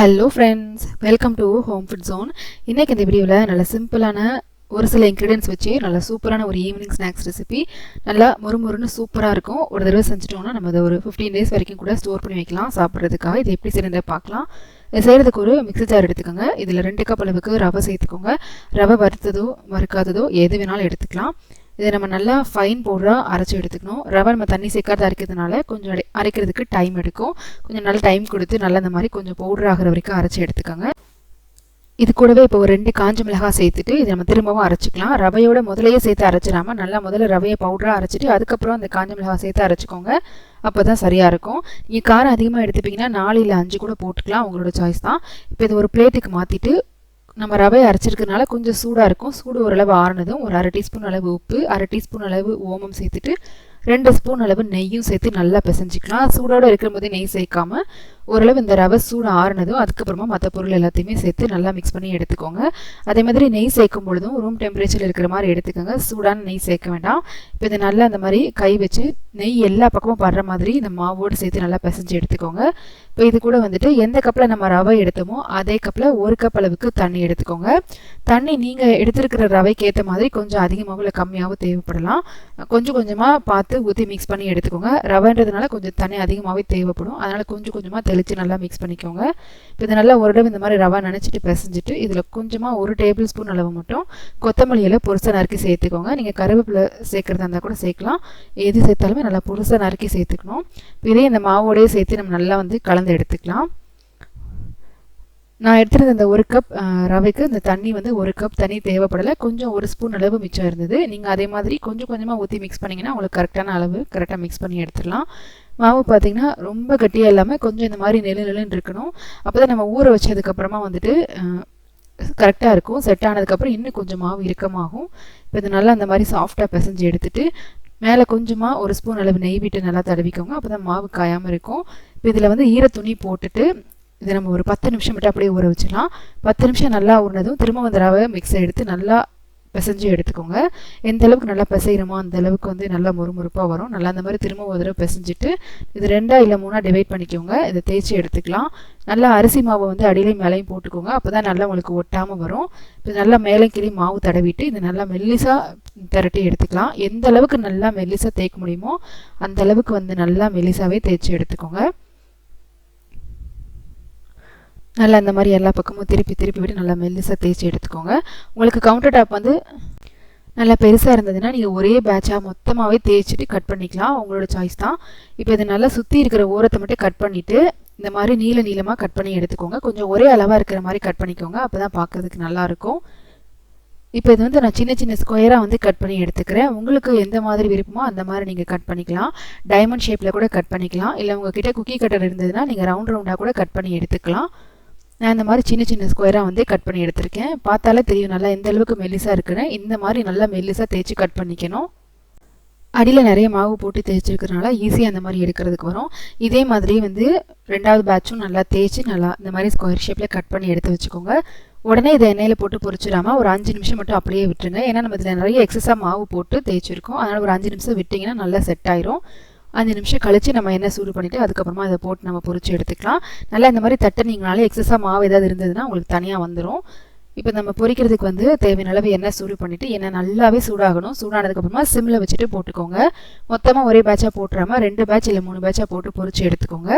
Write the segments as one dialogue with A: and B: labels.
A: Hello friends welcome to Home Food Zone இன்றைக்கி இந்த வீடியோவில் நல்ல சிம்பிளான ஒரு சில இன்க்ரீடியன்ஸ் வச்சு நல்ல சூப்பரான ஒரு ஈவினிங் ஸ்நாக்ஸ் ரெசிபி நல்லா முறுமுறுன்னு சூப்பராக இருக்கும். ஒரு தடவை செஞ்சுட்டோம்னா நம்ம அதை ஒரு ஃபிஃப்டீன் டேஸ் வரைக்கும் கூட ஸ்டோர் பண்ணி வைக்கலாம். சாப்பிட்றதுக்காக இது எப்படி செய்யறதை பார்க்கலாம். இது செய்கிறதுக்கு ஒரு மிக்ஸி ஜார் எடுத்துக்கோங்க. இதில் ரெண்டு கப் அளவுக்கு ரவை சேர்த்துக்கோங்க. ரவை வறுத்ததோ வறுக்காததோ எது வேணாலும் எடுத்துக்கலாம். இதை நம்ம நல்லா ஃபைன் பவுடராக அரைச்சி எடுத்துக்கணும். ரவை நம்ம தண்ணி சேர்க்காத அரைக்கிறதுனால கொஞ்சம் அரைக்கிறதுக்கு டைம் எடுக்கும். கொஞ்சம் நல்ல டைம் கொடுத்து நல்லா இந்த மாதிரி கொஞ்சம் பவுடர் ஆகிற வரைக்கும் அரைச்சி எடுத்துக்கோங்க. இது கூடவே இப்போ ஒரு ரெண்டு காஞ்ச மிளகாய் சேர்த்துட்டு இதை நம்ம திரும்பவும் அரைச்சிக்கலாம். ரவையோட முதலையே சேர்த்து அரைச்சிடாம நல்லா முதல்ல ரவையை பவுடராக அரைச்சிட்டு அதுக்கப்புறம் அந்த காஞ்ச மிளகாய் சேர்த்து அரைச்சிக்கோங்க. அப்போ தான் சரியாக இருக்கும். நீங்கள் காரம் அதிகமாக எடுத்துப்பீங்கன்னா நாலு இல்லை அஞ்சு கூட போட்டுக்கலாம். உங்களோட சாய்ஸ் தான். இப்போ இது ஒரு பிளேட்டுக்கு மாற்றிட்டு நம்ம ரவை அரைச்சிருக்கனால கொஞ்சம் சூடாக இருக்கும். சூடு ஓரளவு ஆறுனதும் ஒரு அரை டீஸ்பூன் அளவு உப்பு அரை டீஸ்பூன் அளவு ஓமம் சேர்த்துட்டு ரெண்டு ஸ்பூன் அளவு நெய்யும் சேர்த்து நல்லா பிசைஞ்சிக்கலாம். சூடோடு இருக்கிற போதே நெய் சேர்க்காம ஓரளவு இந்த ரவை சூடு ஆறுனதும் அதுக்கப்புறமா மற்ற பொருள் எல்லாத்தையுமே சேர்த்து நல்லா மிக்ஸ் பண்ணி எடுத்துக்கோங்க. அதே மாதிரி நெய் சேர்க்கும் பொழுதும் ரூம் டெம்பரேச்சரில் இருக்கிற மாதிரி எடுத்துக்கோங்க. சூடான நெய் சேர்க்க வேண்டாம். இப்போ இதை நல்லா அந்த மாதிரி கை வச்சு நெய் எல்லா பக்கமும் படுற மாதிரி இந்த மாவோடு சேர்த்து நல்லா பிசைஞ்சு எடுத்துக்கோங்க. இப்போ இது கூட வந்துட்டு எந்த கப்பில் நம்ம ரவை எடுத்தோமோ அதே கப்பில் ஒரு கப் அளவுக்கு தண்ணி எடுத்துக்கோங்க. தண்ணி நீங்கள் எடுத்திருக்கிற ரவைக்கு ஏற்ற மாதிரி கொஞ்சம் அதிகமாகவும் இல்லை கம்மியாகவும் தேவைப்படலாம். கொஞ்சம் கொஞ்சமாக பார்த்து ஊற்றி மிக்ஸ் பண்ணி எடுத்துக்கோங்க. ரவைன்றதுனால கொஞ்சம் தண்ணி அதிகமாகவே தேவைப்படும். அதனால் கொஞ்சம் கொஞ்சமாக தெளித்து நல்லா மிக்ஸ் பண்ணிக்கோங்க. இப்போ இது நல்லா ஒரு தடவை இந்த மாதிரி ரவை நினச்சிட்டு பிசைஞ்சிட்டு இதில் கொஞ்சமாக ஒரு டேபிள் ஸ்பூன் அளவு மட்டும் கொத்தமல்லி இலை நறுக்கி சேர்த்துக்கோங்க. நீங்கள் கருவேப்பிலை சேர்க்குறதா இருந்தால் கூட சேர்க்கலாம். எது சேர்த்தாலுமே நல்லா பொருசாக நறுக்கி சேர்த்துக்கணும். இப்போ இதே இந்த மாவோடையே சேர்த்து நம்ம நல்லா வந்து கலந்து எடுத்துக்கலாம். நான் எடுத்துருந்த இந்த ஒரு கப் ரவைக்கு இந்த தண்ணி வந்து ஒரு கப் தண்ணி தேவைப்படலை. கொஞ்சம் ஒரு ஸ்பூன் அளவு மிச்சம் இருந்தது. நீங்கள் அதே மாதிரி கொஞ்சம் கொஞ்சமாக ஊற்றி மிக்ஸ் பண்ணிங்கன்னா உங்களுக்கு கரெக்டான அளவு கரெக்டாக மிக்ஸ் பண்ணி எடுத்துடலாம். மாவு பார்த்தீங்கன்னா ரொம்ப கட்டியாக இல்லாமல் கொஞ்சம் இந்த மாதிரி நெழு நெழுன்னு இருக்கணும். அப்போ தான் நம்ம ஊற வச்சதுக்கப்புறமா வந்துட்டு கரெக்டாக இருக்கும். செட் ஆனதுக்கப்புறம் இன்னும் கொஞ்சம் மாவு இறுக்கமாகும். இப்போ இது நல்லா அந்த மாதிரி சாஃப்டாக பிசைஞ்சு எடுத்துட்டு மேலே கொஞ்சமாக ஒரு ஸ்பூன் அளவு நெய் விட்டு நல்லா தடவிக்கோங்க. அப்போ தான் மாவு காயாமல் இருக்கும். இப்போ இதில் வந்து ஈர துணி போட்டுட்டு இதை நம்ம ஒரு பத்து நிமிஷம் மட்டும் அப்படியே ஊற வச்சிடலாம். பத்து நிமிஷம் நல்லா ஊறினதும் திரும்ப வந்து ரவை மிக்ஸை எடுத்து நல்லா பிசைஞ்சு எடுத்துக்கோங்க. எந்த அளவுக்கு நல்லா பிசைகிறோமோ அந்த அளவுக்கு வந்து நல்லா முறுமுறுப்பாக வரும். நல்லா அந்த மாதிரி திரும்ப ஒரு தடவை பிசைஞ்சிட்டு இது ரெண்டாக இல்லை மூணாக டிவைட் பண்ணிக்கோங்க. இதை தேய்ச்சி எடுத்துக்கலாம். நல்லா அரிசி மாவை வந்து அடியிலையும் மேலேயும் போட்டுக்கோங்க. அப்போ தான் நல்லா உங்களுக்கு ஒட்டாமல் வரும். இப்போ நல்லா மேலே கீழே மாவு தடவிட்டு இது நல்லா மெல்லிசாக திரட்டி எடுத்துக்கலாம். எந்த அளவுக்கு நல்லா மெல்லிசாக தேய்க்க முடியுமோ அந்த அளவுக்கு வந்து நல்லா மெல்லிசாவே தேய்ச்சி எடுத்துக்கோங்க. நல்லா இந்த மாதிரி எல்லா பக்கமும் திருப்பி திருப்பி விட்டு நல்லா மெல்லிசாக தேய்ச்சி எடுத்துக்கோங்க. உங்களுக்கு கவுண்டர் டாப் வந்து நல்லா பெருசாக இருந்ததுன்னா நீங்கள் ஒரே பேட்சாக மொத்தமாகவே தேய்ச்சிட்டு கட் பண்ணிக்கலாம். உங்களோட சாய்ஸ் தான். இப்போ இது நல்லா சுற்றி இருக்கிற ஓரத்தை மட்டும் கட் பண்ணிவிட்டு இந்த மாதிரி நீல நீளமாக கட் பண்ணி எடுத்துக்கோங்க. கொஞ்சம் ஒரே அளவாக இருக்கிற மாதிரி கட் பண்ணிக்கோங்க. அப்போ தான் பார்க்கறதுக்கு நல்லாயிருக்கும் இப்போ இது வந்து நான் சின்ன சின்ன ஸ்கொயராக வந்து கட் பண்ணி எடுத்துக்கிறேன். உங்களுக்கு எந்த மாதிரி விருப்பமோ அந்த மாதிரி நீங்கள் கட் பண்ணிக்கலாம். டைமண்ட் ஷேப்பில் கூட கட் பண்ணிக்கலாம். இல்லை உங்ககிட்ட குக்கி கட்டர் இருந்ததுன்னா நீங்கள் ரவுண்ட் ரவுண்டாக கூட கட் பண்ணி எடுத்துக்கலாம். நான் இந்த மாதிரி சின்ன சின்ன ஸ்கொயராக வந்து கட் பண்ணி எடுத்திருக்கேன். பார்த்தாலே தெரியும் நல்லா எந்த அளவுக்கு மெல்லிசாக இருக்குன்னு. இந்த மாதிரி நல்லா மெல்லிசாக தேய்ச்சி கட் பண்ணிக்கணும். அடியில் நிறைய மாவு போட்டு தேய்ச்சிருக்கிறனால ஈஸியாக அந்த மாதிரி எடுக்கிறதுக்கு வரும். இதே மாதிரி வந்து ரெண்டாவது பேட்சும் நல்லா தேய்ச்சி நல்லா இந்த மாதிரி ஸ்கொயர் ஷேப்பில் கட் பண்ணி எடுத்து வச்சுக்கோங்க. உடனே இதை எண்ணெயில் போட்டு பொரிச்சிடாம ஒரு அஞ்சு நிமிஷம் மட்டும் அப்படியே விட்டுருங்க. ஏன்னா நம்ம இதில் நிறைய எக்ஸஸாக மாவு போட்டு தேய்ச்சிருக்கோம். அதனால் ஒரு அஞ்சு நிமிஷம் விட்டிங்கன்னா நல்லா செட் ஆயிரும். அஞ்சு நிமிஷம் கழித்து நம்ம எண்ணெய் சூடு பண்ணிவிட்டு அதுக்கப்புறமா இதை போட்டு நம்ம பொறிச்சு எடுத்துக்கலாம். நல்லா இந்த மாதிரி தட்டுனீங்கனாலே எக்ஸஸாக மாவு ஏதாவது இருந்ததுன்னா உங்களுக்கு தனியாக வந்துடும் இப்போ நம்ம பொரிக்கிறதுக்கு வந்து தேவையான அளவு எண்ணெய் சூடு பண்ணிவிட்டு எண்ணெய் நல்லாவே சூடாகணும். சூடானதுக்கப்புறமா சிம்மில் வச்சுட்டு போட்டுக்கோங்க. மொத்தமாக ஒரே பேட்சாக போட்டுறாமல் ரெண்டு பேட்ச் இல்லை மூணு பேட்சாக போட்டு பொறிச்சு எடுத்துக்கோங்க.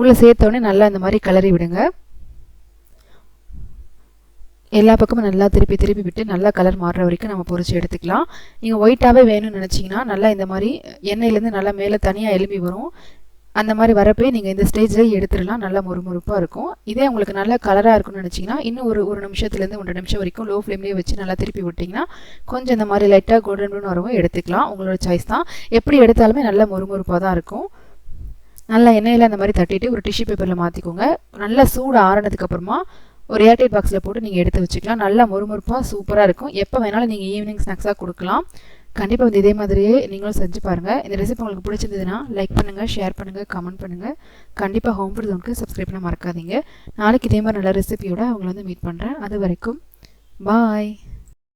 A: உள்ளே சேர்த்தோடனே நல்லா இந்த மாதிரி கிளறி விடுங்க. எல்லா பக்கமும் நல்லா திருப்பி திருப்பி விட்டு நல்லா கலர் மாறுற வரைக்கும் நம்ம பொறிச்சு எடுத்துக்கலாம். நீங்கள் ஒயிட்டாகவே வேணும்னு நினச்சிங்கன்னா நல்லா இந்த மாதிரி எண்ணெயிலேருந்து நல்லா மேலே தனியாக எலும்பி வரும். அந்த மாதிரி வரப்பே நீங்கள் இந்த ஸ்டேஜில் எடுத்துடலாம். நல்லா முறுமுறுப்பாக இருக்கும். இதே உங்களுக்கு நல்லா கலராக இருக்கும்னு நினச்சிங்கன்னா இன்னும் ஒரு ஒரு நிமிஷத்துலேருந்து ஒன்றரை நிமிஷம் வரைக்கும் லோ ஃப்ளேம்லேயே வச்சு நல்லா திருப்பி விட்டிங்கன்னா கொஞ்சம் இந்த மாதிரி லைட்டாக கோல்டன் ப்ரௌன் வரவும் எடுத்துக்கலாம். உங்களோட சாய்ஸ் தான். எப்படி எடுத்தாலுமே நல்லா முறுமுறுப்பாக தான் இருக்கும். நல்லா எண்ணெயில் அந்த மாதிரி தட்டிட்டு ஒரு டிஷ்யூ பேப்பரில் மாற்றிக்கோங்க நல்லா சூடு ஆறினதுக்கப்புறமா ஒரு ஏர்டைட் பாக்ஸில் போட்டு நீங்கள் எடுத்து வச்சுக்கலாம். நல்லா முறுமுறுப்பாக சூப்பராக இருக்கும். எப்போ வேணாலும் நீங்கள் ஈவினிங் ஸ்நாக்ஸாக கொடுக்கலாம். கண்டிப்பாக வந்து இதே மாதிரியே நீங்களும் செஞ்சு பாருங்கள் இந்த ரெசிபி உங்களுக்கு பிடிச்சிருந்ததுன்னா லைக் பண்ணுங்கள் ஷேர் பண்ணுங்கள் கமெண்ட் பண்ணுங்கள் கண்டிப்பாக ஹோம் ஃபுட் உங்களுக்கு சப்ஸ்கிரைப் பண்ண மறக்காதீங்க. நாளைக்கு இதே மாதிரி நல்ல ரெசிபியோட அவங்கள வந்து மீட் பண்ணுறேன் அது வரைக்கும் பாய்